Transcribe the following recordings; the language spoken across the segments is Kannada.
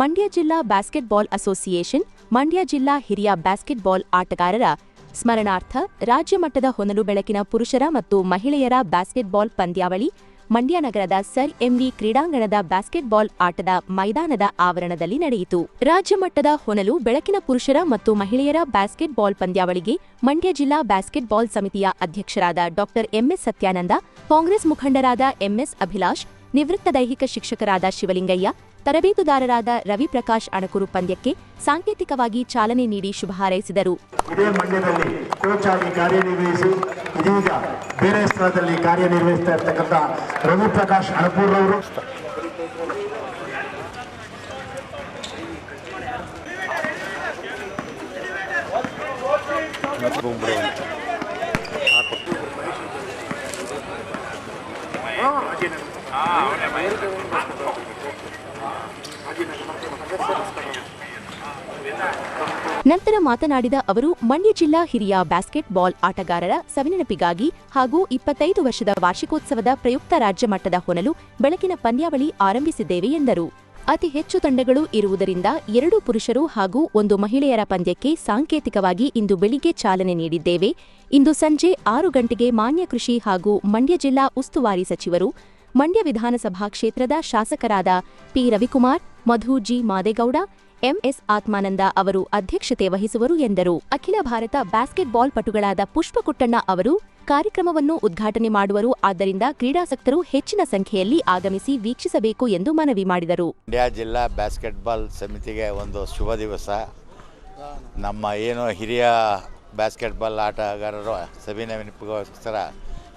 ಮಂಡ್ಯ ಜಿಲ್ಲಾ ಬ್ಯಾಸ್ಕೆಟ್ಬಾಲ್ ಅಸೋಸಿಯೇಷನ್, ಮಂಡ್ಯ ಜಿಲ್ಲಾ ಹಿರಿಯ ಬ್ಯಾಸ್ಕೆಟ್ಬಾಲ್ ಆಟಗಾರರ ಸ್ಮರಣಾರ್ಥ ರಾಜ್ಯ ಮಟ್ಟದ ಹೊನಲು ಬೆಳಕಿನ ಪುರುಷರ ಮತ್ತು ಮಹಿಳೆಯರ ಬ್ಯಾಸ್ಕೆಟ್ಬಾಲ್ ಪಂದ್ಯಾವಳಿ ಮಂಡ್ಯ ನಗರದ ಸರ್ ಎಂವಿ ಕ್ರೀಡಾಂಗಣದ ಬ್ಯಾಸ್ಕೆಟ್ಬಾಲ್ ಆಟದ ಮೈದಾನದ ಆವರಣದಲ್ಲಿ ನಡೆಯಿತು. ರಾಜ್ಯ ಮಟ್ಟದ ಹೊನಲು ಬೆಳಕಿನ ಪುರುಷರ ಮತ್ತು ಮಹಿಳೆಯರ ಬ್ಯಾಸ್ಕೆಟ್ಬಾಲ್ ಪಂದ್ಯಾವಳಿಗೆ ಮಂಡ್ಯ ಜಿಲ್ಲಾ ಬ್ಯಾಸ್ಕೆಟ್ಬಾಲ್ ಸಮಿತಿಯ ಅಧ್ಯಕ್ಷರಾದ ಡಾಕ್ಟರ್ ಎಂಎಸ್ ಸತ್ಯಾನಂದ, ಕಾಂಗ್ರೆಸ್ ಮುಖಂಡರಾದ ಎಂಎಸ್ ಅಭಿಲಾಷ್, ನಿವೃತ್ತ ದೈಹಿಕ ಶಿಕ್ಷಕರಾದ ಶಿವಲಿಂಗಯ್ಯ ತರಬೇತುದಾರರಾದ ರವಿ ಪ್ರಕಾಶ್ ಅಣಕೂರು ಪಂದ್ಯಕ್ಕೆ ಸಾಂಕೇತಿಕವಾಗಿ ಚಾಲನೆ ನೀಡಿ ಶುಭ ಹಾರೈಸಿದರು. ಇದೇ ಮಂಡ್ಯದಲ್ಲಿ ಕೋಚ್ ಆಗಿ ಕಾರ್ಯನಿರ್ವಹಿಸಿ ಇದೀಗ ಬೇರೆ ಸ್ಥಳದಲ್ಲಿ ಕಾರ್ಯನಿರ್ವಹಿಸ್ತಾ ಇರ್ತಕ್ಕಂಥ ರವಿಪ್ರಕಾಶ್ ಅಣಪೂರ್ ಅವರು ನಂತರ ಮಾತನಾಡಿದ ಅವರು, ಮಂಡ್ಯ ಜಿಲ್ಲಾ ಹಿರಿಯ ಬ್ಯಾಸ್ಕೆಟ್ಬಾಲ್ ಆಟಗಾರರ ಸವಿನೆನಪಿಗಾಗಿ ಹಾಗೂ ಇಪ್ಪತ್ತೈದು ವರ್ಷದ ವಾರ್ಷಿಕೋತ್ಸವದ ಪ್ರಯುಕ್ತ ರಾಜ್ಯ ಮಟ್ಟದ ಹೊನಲು ಬೆಳಕಿನ ಪಂದ್ಯಾವಳಿ ಆರಂಭಿಸಿದ್ದೇವೆ ಎಂದರು. ಅತಿ ಹೆಚ್ಚು ತಂಡಗಳು ಇರುವುದರಿಂದ ಎರಡು ಪುರುಷರು ಹಾಗೂ ಒಂದು ಮಹಿಳೆಯರ ಪಂದ್ಯಕ್ಕೆ ಸಾಂಕೇತಿಕವಾಗಿ ಇಂದು ಬೆಳಿಗ್ಗೆ ಚಾಲನೆ ನೀಡಿದ್ದೇವೆ. ಇಂದು ಸಂಜೆ ಆರು ಗಂಟೆಗೆ ಮಾನ್ಯ ಕೃಷಿ ಹಾಗೂ ಮಂಡ್ಯ ಜಿಲ್ಲಾ ಉಸ್ತುವಾರಿ ಸಚಿವರು ಮಂಡ್ಯ ವಿಧಾನಸಭಾ ಕ್ಷೇತ್ರದ ಶಾಸಕರಾದ P Ravikumar, Madhu G Madegowda MS Athmananda ಅವರು ಅಧ್ಯಕ್ಷತೆ ವಹಿಸುವರು ಎಂದರು. ಅಖಿಲ ಭಾರತ ಬ್ಯಾಸ್ಕೆಟ್ಬಾಲ್ ಪಟುಗಳಾದ ಪುಷ್ಪಕುಟ್ಟಣ್ಣ ಅವರು ಕಾರ್ಯಕ್ರಮವನ್ನು ಉದ್ಘಾಟನೆ ಮಾಡುವರು. ಆದ್ದರಿಂದ ಕ್ರೀಡಾಸಕ್ತರು ಹೆಚ್ಚಿನ ಸಂಖ್ಯೆಯಲ್ಲಿ ಆಗಮಿಸಿ ವೀಕ್ಷಿಸಬೇಕು ಎಂದು ಮನವಿ ಮಾಡಿದರು. ಮಂಡ್ಯ ಜಿಲ್ಲಾ ಬ್ಯಾಸ್ಕೆಟ್ಬಾಲ್ ಸಮಿತಿಗೆ ಒಂದು ಶುಭ ದಿವಸ. ನಮ್ಮ ಏನು ಹಿರಿಯ ಬ್ಯಾಸ್ಕೆಟ್ಬಾಲ್ ಆಟಗಾರರು ಸವಿನೆನಪಿಗೋಸ್ಕರ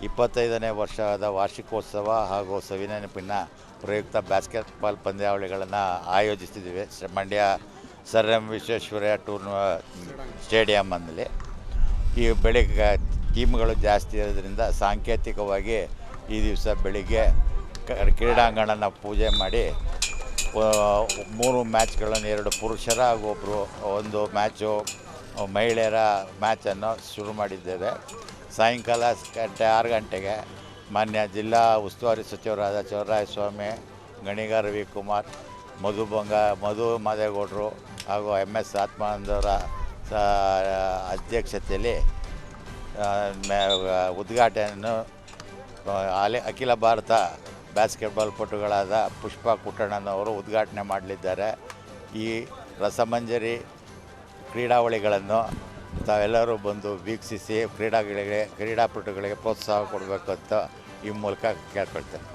ಇಪ್ಪತ್ತೈದನೇ ವರ್ಷದ ವಾರ್ಷಿಕೋತ್ಸವ ಹಾಗೂ ಸವಿನೆನಪಿನ ಪ್ರಯುಕ್ತ ಬ್ಯಾಸ್ಕೆಟ್ಬಾಲ್ ಪಂದ್ಯಾವಳಿಗಳನ್ನು ಆಯೋಜಿಸಿದ್ದೀವಿ ಮಂಡ್ಯ ಸರ್ ಎಂ ವಿಶ್ವೇಶ್ವರಯ್ಯ ಟೂರ್ನ ಸ್ಟೇಡಿಯಮ್ಮಲ್ಲಿ ಈ ಬೆಳಿಗ್ಗೆ ಟೀಮ್ಗಳು ಜಾಸ್ತಿ ಇರೋದ್ರಿಂದ ಸಾಂಕೇತಿಕವಾಗಿ ಈ ದಿವಸ ಬೆಳಿಗ್ಗೆ ಕ್ರೀಡಾಂಗಣನ ಪೂಜೆ ಮಾಡಿ ಮೂರು ಮ್ಯಾಚ್ಗಳನ್ನು, ಎರಡು ಪುರುಷರ ಹಾಗೂ ಒಬ್ಬರು ಒಂದು ಮ್ಯಾಚು, ಮಹಿಳೆಯರ ಮ್ಯಾಚನ್ನು ಶುರು ಮಾಡಿದ್ದೇವೆ. ಸಾಯಂಕಾಲ ಗಂಟೆ ಆರು ಗಂಟೆಗೆ ಮಾನ್ಯ ಜಿಲ್ಲಾ ಉಸ್ತುವಾರಿ ಸಚಿವರಾದ ಸ್ವಾಮಿ ಗಣಿಗ ರವಿಕುಮಾರ್ ಮಧು ಬಂಗ, ಮಧು ಮಾದೇಗೌಡರು ಹಾಗೂ ಎಂ ಎಸ್ ಆತ್ಮಾನಂದವರ ಅಧ್ಯಕ್ಷತೆಯಲ್ಲಿ ಉದ್ಘಾಟನೆಯನ್ನು ಅಲೆ, ಅಖಿಲ ಭಾರತ ಬ್ಯಾಸ್ಕೆಟ್ಬಾಲ್ ಪಟುಗಳಾದ ಪುಷ್ಪ ಕುಟ್ಟಣ್ಣನವರು ಉದ್ಘಾಟನೆ ಮಾಡಲಿದ್ದಾರೆ. ಈ ರಸಮಂಜರಿ ಕ್ರೀಡಾವಳಿಗಳನ್ನು ತಾವೆಲ್ಲರೂ ಬಂದು ವೀಕ್ಷಿಸಿ ಕ್ರೀಡಾಗಳಿಗೆ ಕ್ರೀಡಾಪಟುಗಳಿಗೆ ಪ್ರೋತ್ಸಾಹ ಕೊಡಬೇಕು ಅಂತ ಈ ಮೂಲಕ ಕೇಳ್ಕೊಳ್ತೇನೆ.